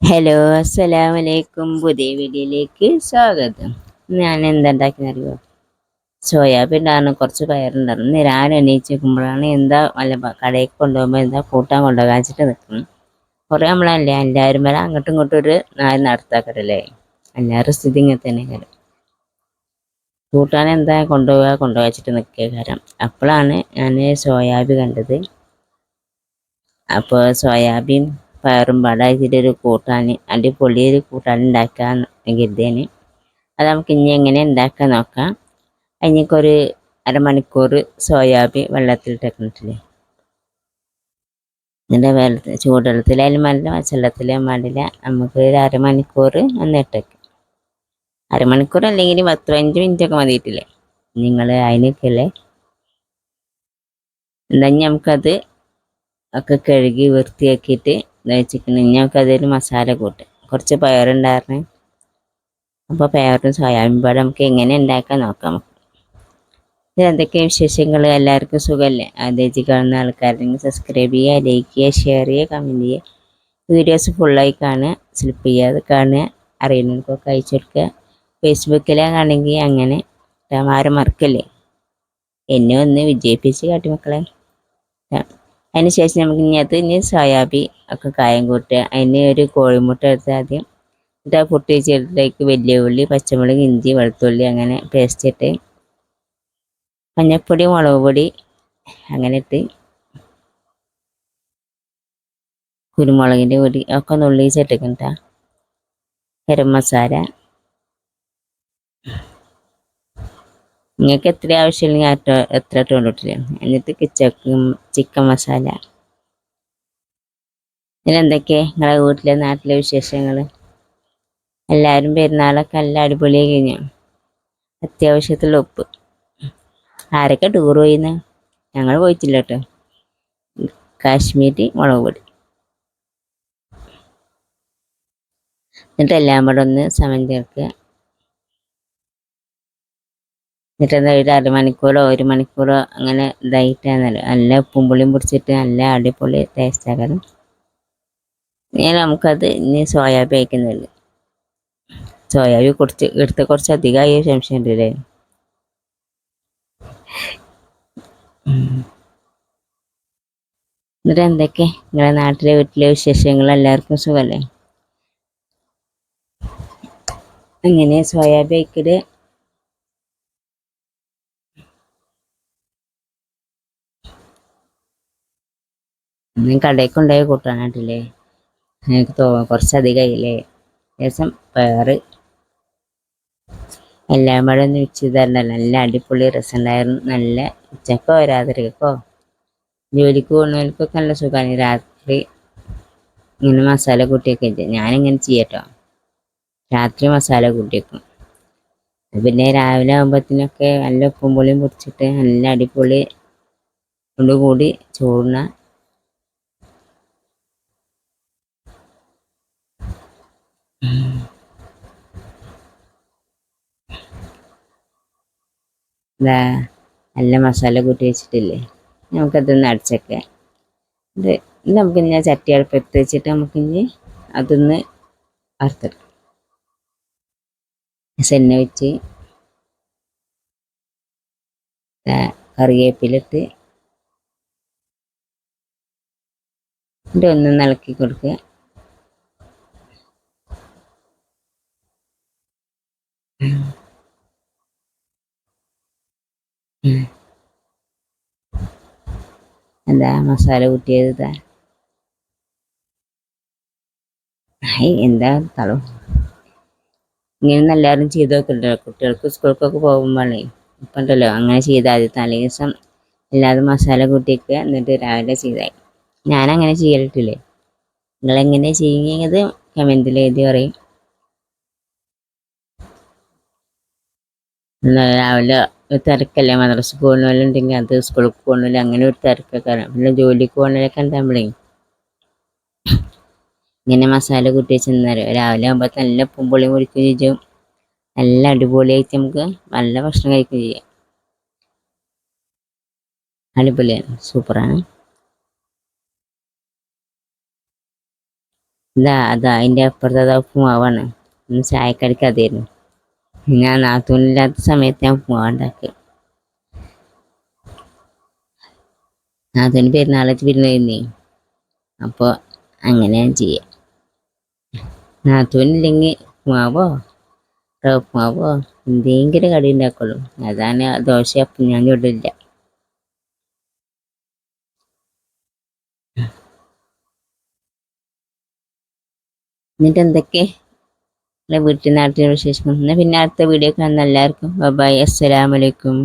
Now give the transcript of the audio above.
Hello അസ്സലാമു അലൈക്കും പുതിയ വീഡിയോയിലേക്ക് സ്വാഗതം. ഞാൻ എന്തുണ്ടാക്കിയെന്നറിയോ ഉണ്ടായിരുന്നു കുറച്ച് പയറുണ്ടായിരുന്നു. രാവിലെ എണീച്ച് വെക്കുമ്പോഴാണ് എന്താ വല്ല കടയിൽ കൊണ്ടുപോകുമ്പോൾ എന്താ കൂട്ടാൻ കൊണ്ടുപോകാൻ വെച്ചിട്ട് നിൽക്കുന്നു കുറേ നമ്മളല്ലേ എല്ലാവരും വരെ. അങ്ങോട്ടും ഇങ്ങോട്ടും ഒരു നാല് നടത്താക്കടല്ലേ എല്ലാവരും സ്ഥിതി ഇങ്ങനെ തന്നെ കാര്യം കൂട്ടാൻ എന്താ കൊണ്ടുപോകുക കൊണ്ടുപോകാൻ വെച്ചിട്ട് നിൽക്കുക കാരണം അപ്പോഴാണ് ഞാൻ സോയാബി കണ്ടത്. അപ്പോൾ സോയാബീൻ പയറും പാടായിട്ട് ഒരു കൂട്ടാൻ അടിപൊളി ഒരു കൂട്ടാൻ ഉണ്ടാക്കാൻ കരുതിയാണ് അത് നമുക്ക് ഇനി എങ്ങനെ ഉണ്ടാക്കാൻ നോക്കാം. അതിനൊരു അരമണിക്കൂർ സോയാബീൻ വെള്ളത്തിലിട്ടിട്ടില്ലേ എന്നിട്ട് വെള്ളത്തിൽ ചൂടുവെള്ളത്തിലായാലും വേണ്ടില്ല പച്ചവെള്ളത്തിലായാലും വേണ്ടില്ല നമുക്ക് ഒരു അരമണിക്കൂർ ഒന്ന് ഇട്ടേക്ക്. അരമണിക്കൂർ അല്ലെങ്കിൽ പത്ത് പതിനഞ്ച് മിനിറ്റ് ഒക്കെ മതിയിട്ടില്ലേ നിങ്ങൾ അതിനൊക്കെയല്ലേ എന്താ നമുക്കത് ഒക്കെ കഴുകി വൃത്തിയാക്കിയിട്ട് വെച്ചിട്ടുണ്ട് ഇനി നമുക്ക് അതിൽ മസാല കൂട്ട്. കുറച്ച് പയറുണ്ടായിരുന്നു അപ്പോൾ പയറും സോയാബീൻ പാടെ നമുക്ക് എങ്ങനെ ഉണ്ടാക്കാൻ നോക്കാം. ഇത് എന്തൊക്കെ വിശേഷങ്ങൾ എല്ലാവർക്കും സുഖമല്ലേ അതേജി കാണുന്ന ആൾക്കാരുണ്ടെങ്കിൽ സബ്സ്ക്രൈബ് ചെയ്യുക ലൈക്ക് ചെയ്യുക ഷെയർ ചെയ്യുക കമന്റ് ചെയ്യുക. വീഡിയോസ് ഫുള്ളായി കാണുക സ്ലിപ്പ് ചെയ്യാതെ കാണുക അറിയുന്നവർക്കൊക്കെ അയച്ചു കൊടുക്കുക. ഫേസ്ബുക്കിലാണെങ്കിൽ അങ്ങനെ ആരും മറക്കല്ലേ? എന്നെ ഒന്ന് വിജയിപ്പിച്ച് കാട്ടി മക്കളെ. അതിന് ശേഷം നമുക്ക് ഇനി അത് ഇനി സോയാബി ഒക്കെ കായം കൂട്ടുക. അതിന് ഒരു കോഴിമുട്ട എടുത്ത് ആദ്യം എന്നിട്ട് ആ പൊട്ടി വെച്ചതിലേക്ക് വലിയ ഉള്ളി പച്ചമുളക് ഇഞ്ചി വെളുത്തുള്ളി അങ്ങനെ പേസ്റ്റ് ഇട്ട് മഞ്ഞൾപ്പൊടി മുളക് പൊടി അങ്ങനെ ഇട്ട് കുരുമുളകിന്റെ പൊടി ഒക്കെ നുള്ളിച്ചിട്ടിക്കണ്ട ഗരം മസാല നിങ്ങൾക്ക് എത്ര ആവശ്യമില്ലെങ്കിൽ അത്ര എത്ര ടോണ്ടിട്ടില്ല എന്നിട്ട് ചിക്കൻ ചിക്കൻ മസാല ഇതിലെന്തൊക്കെ നിങ്ങളെ വീട്ടിലെ നാട്ടിലെ വിശേഷങ്ങൾ? എല്ലാവരും പെരുന്നാളൊക്കെ നല്ല അടിപൊളിയായി കഴിഞ്ഞു. അത്യാവശ്യത്തിലുള്ള ഉപ്പ്. ആരൊക്കെ ടൂർ പോയിന്ന്? ഞങ്ങൾ പോയിട്ടില്ല കേട്ടോ. കാശ്മീരി മുളക് പൊടി. എന്നിട്ട് എല്ലാം കൂടെ ഒന്ന് സമം ചേർക്കുക എന്നിട്ട് ഒരു അരമണിക്കൂറോ ഒരു മണിക്കൂറോ അങ്ങനെ ഇതായിട്ടാണ്. നല്ല ഉപ്പും പുളിയും പിടിച്ചിട്ട് നല്ല അടിപൊളി ടേസ്റ്റ് ആക്കണം. ഇനി നമുക്കത് ഇനി സോയാബീൻ അയക്കുന്നില്ല സോയാബീൻ കുറച്ച് എടുത്ത് കുറച്ച് അധികമായി സംശയം ഉണ്ടല്ലേ എന്നിട്ട് എന്തൊക്കെ? നിങ്ങളുടെ നാട്ടിലെ വീട്ടിലെ വിശേഷങ്ങൾ എല്ലാവർക്കും സുഖമല്ലേ? അങ്ങനെ സോയാബീൻ അയക്കൽ ഞാൻ കടയിൽ കൊണ്ടുപോയി കൂട്ടാനായിട്ടില്ലേ? എനിക്ക് തോ കുറച്ചധികമായില്ലേ? ദിവസം വേറെ എല്ലാം കൂടെ ഒന്ന് വെച്ച് ചെയ്തിട്ടുണ്ടല്ലോ നല്ല അടിപൊളി രസം ഉണ്ടായിരുന്നു നല്ല ഉച്ചക്കോ രാത്രിക്കോ? ജോലിക്ക് പോകുന്നവർക്കൊക്കെ നല്ല സുഖമാണ്. രാത്രി ഇങ്ങനെ മസാല കൂട്ടിയൊക്കെ ഇല്ല? ഞാനിങ്ങനെ ചെയ്യട്ടോ. രാത്രി മസാല കൂട്ടിയേക്കും പിന്നെ രാവിലെ ആകുമ്പോഴത്തേനൊക്കെ നല്ല ഉപ്പും പുളിയും പൊടിച്ചിട്ട് നല്ല അടിപൊളി കൊണ്ടുകൂടി ചോറിന ഇതാ നല്ല മസാല കൂട്ടി വെച്ചിട്ടില്ലേ? നമുക്കതൊന്ന് അടച്ചേക്കാം ഇത് ഇത് നമുക്ക് ഇനി ചട്ടി അടുപ്പത്ത് വെച്ചിട്ട് നമുക്കിനി അതൊന്ന് വറുത്തെടുക്കാം. സെന്ന വെച്ച് കറിവേപ്പിലിട്ട് ഇതൊന്ന് ഇളക്കി കൊടുക്കുക. എന്താ മസാല കൂട്ടിയത് എന്താ തളം. ഇങ്ങനെ എല്ലാവരും ചെയ്ത് നോക്കണ്ടല്ലോ. കുട്ടികൾക്ക് സ്കൂൾക്കൊക്കെ പോകുമ്പോഴേ ഇപ്പം ഉണ്ടല്ലോ അങ്ങനെ ചെയ്താൽ മതി തലേ ദിവസം എല്ലാതും മസാല കൂട്ടിയൊക്കെ എന്നിട്ട് രാവിലെ ചെയ്തായി. ഞാനങ്ങനെ ചെയ്യലിട്ടില്ലേ? നിങ്ങളെങ്ങനെ ചെയ്യുന്നത്? കമന്റിൽ എഴുതി പറയും. രാവിലെ തിരക്കല്ലേ? മദ്രസ ഉണ്ടെങ്കിൽ അത് സ്കൂളിൽ പോകുന്നില്ല അങ്ങനെ ഒരു തിരക്കൊക്കെ പിന്നെ ജോലിക്ക് പോകുന്നവരൊക്കെ ഉണ്ടാകുമ്പോഴേ ഇങ്ങനെ മസാല കൂട്ടി വെച്ചെന്നറിയോ? രാവിലെ ആകുമ്പോൾ നല്ല ഉപ്പും മുറിക്കുകയും ചെയ്യും. നല്ല അടിപൊളിയായിട്ട് നമുക്ക് നല്ല ഭക്ഷണം കഴിക്കുകയും ചെയ്യാം. അടിപൊളിയാണ്. സൂപ്പറാണ് ഇതാ അതാ അതിന്റെ അപ്പുറത്ത് ഉപ്പുമാവാണ്. ചായക്കടിക്ക് അതായിരുന്നു ഞാൻ നാത്തൂനില്ലാത്ത സമയത്ത് ഞാൻ പോകാണ്ടാക്കി നാത്തൂന് പെരുന്നാളായിട്ട് വിരുന്ന് അപ്പോൾ അങ്ങനെ ഞാൻ ചെയ്യാം. നാത്തൂനില്ലെങ്കിൽ ഉപ്പുമാവോ? ഉപ്പുമാവോ എന്തെങ്കിലും കടി ഉണ്ടാക്കുള്ളൂ. അതാണ് ദോശ അപ്പം ഞാൻ ചുടില്ല. എന്നിട്ട് എന്തൊക്കെ? നിങ്ങളെ വീട്ടിൽ നാട്ടിലെ എന്നാൽ പിന്നെ അടുത്ത വീഡിയോ കാണുന്ന എല്ലാവർക്കും. ബബായ് അസ്സലാമലൈക്കും